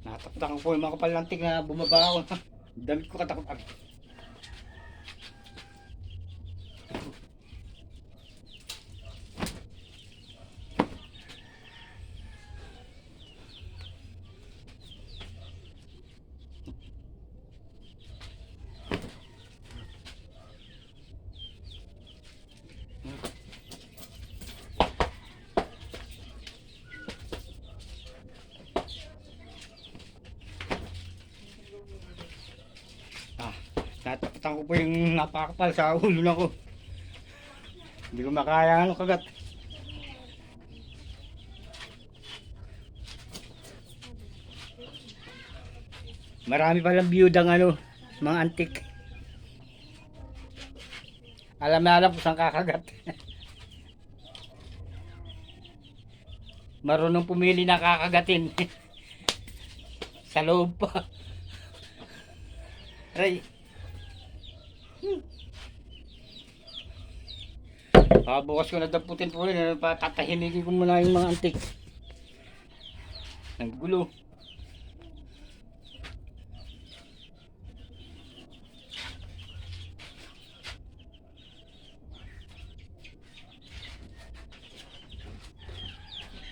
Takot po yung mga kapalantik na bumaba ako. Damit ko katakot. Ah, Ah, natakutan ko po yung napakapal sa ulo na ko. Hindi ko makaya ano kagat. Marami palang biyudang ano, mga antik. Alam na alam kung saan kakagat. Marunong pumili na kakagatin. sa loob pa. Aray. Ah, bukas ko na damputin po yun. Patatahimikin ko muna yung mga antik. Ang gulo.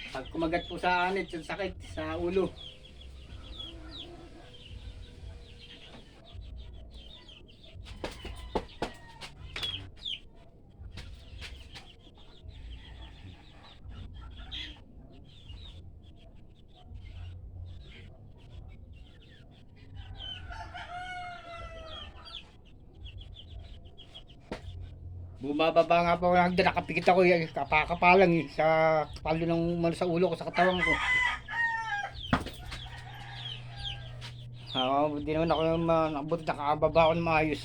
Pag kumagat po sa anit, yung sakit sa ulo. Bumababa nga po ako ng hagdan, nakapikit ako, eh, kapakapalang eh, sa palo ng umano sa ulo ko, sa katawan ko. Ah, hindi naman ako uh, nakabot, nakakababa ako ng maayos.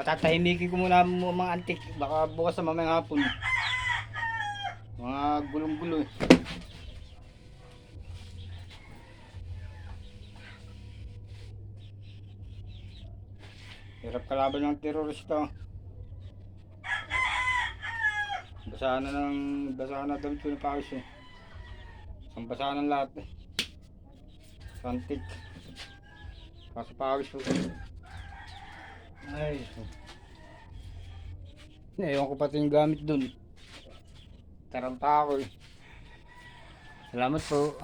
Patatahimikin ko muna mga antik, baka bukas sa mamayang hapon. Mga gulong-gulo eh. Hirap kalaban ng terorista. Basahan na ng basahan na damit ko ng pawis eh. Ang basahan ng lahat eh. Santik. Kaso pawis ko. Ay. Naiwan ko pati yung gamit dun. Taranta ako eh. Salamat po.